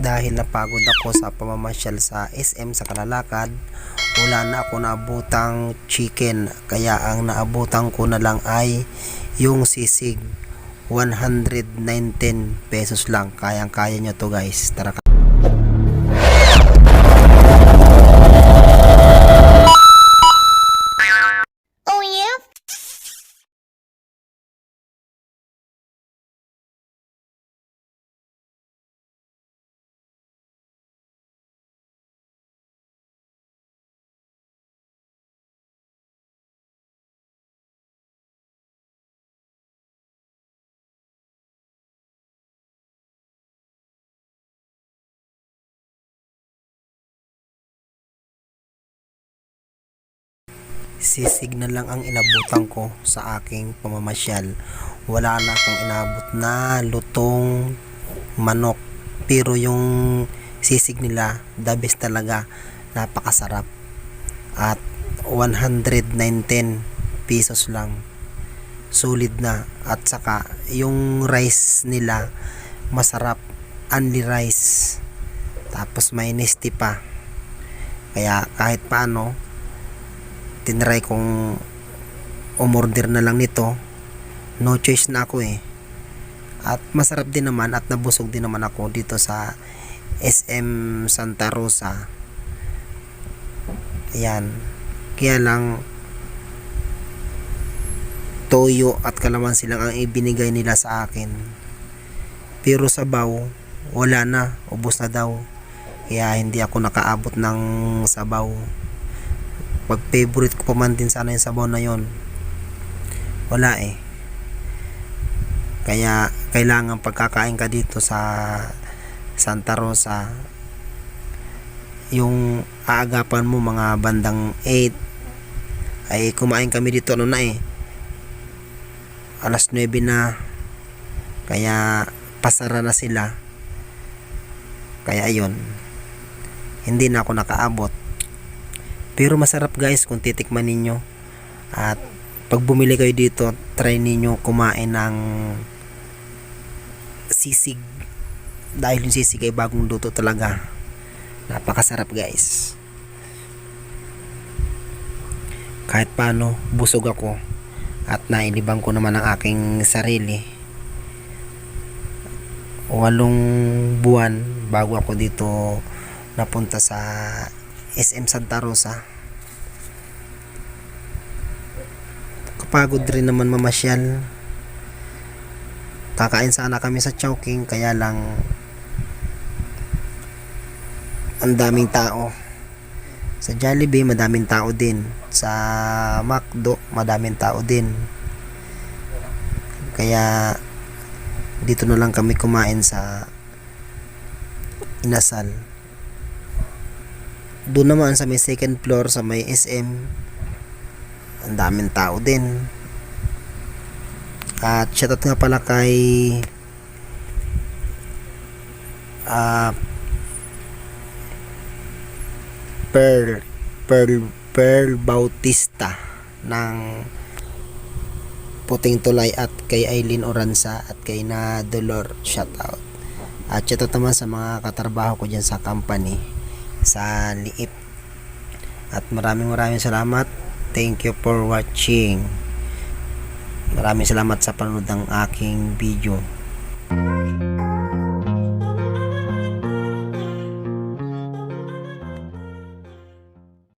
dahil napagod ako sa pamamasyal sa SM sa Kalalakad. Wala na ako naabutang chicken kaya ang naabutan ko na lang ay yung sisig. 119 pesos lang. Kayang kaya nyo to guys. Tara sisig na lang ang inabutan ko sa aking pamamasyal. Wala na akong inabot na lutong manok. Pero yung sisig nila the best talaga. Napakasarap. At 119 pesos lang. Solid na. At saka yung rice nila masarap. Only rice. Tapos may nesti pa. Kaya kahit paano tinry kong umorder na lang nito. No choice na ako eh. At masarap din naman at nabusog din naman ako dito sa SM Santa Rosa. Ayan. Kaya lang toyo at kalamansi lang ang ibinigay nila sa akin. Pero sa baw wala na. Ubos na daw. Kaya hindi ako nakaabot ng sabaw pag favorite ko pa man din sana yung sabaw na yon wala eh. Kaya kailangan pagkakain ka dito sa Santa Rosa yung aagapan mo mga bandang 8 ay kumain kami dito ano na eh. Alas 9 na. Kaya pasara na sila. Kaya ayun hindi na ako nakaabot pero masarap guys kung titikman ninyo. At pag bumili kayo dito, try ninyo kumain ng sisig. Dahil yung sisig ay bagong luto talaga. Napakasarap guys. Kahit paano, busog ako. At nailibang ko naman ang aking sarili. Walong buwan bago ako dito napunta sa SM Santa Rosa. Kapagod rin naman mamasyal. Kakain sana kami sa Chowking kaya lang ang daming tao. Sa Jollibee madaming tao din. Sa McDo madaming tao din. Kaya dito na lang kami kumain sa Inasal doon naman sa may second floor sa may SM ang daming tao din. At shoutout nga pala kay ah Pearl Pearl Pearl Bautista ng Puting Tulay at kay Aileen Oranza at kay na Dolor shoutout. At shoutout naman sa mga katrabaho ko dyan sa company sa liip at maraming maraming salamat. Thank you for watching. Maraming salamat sa panonood ng aking video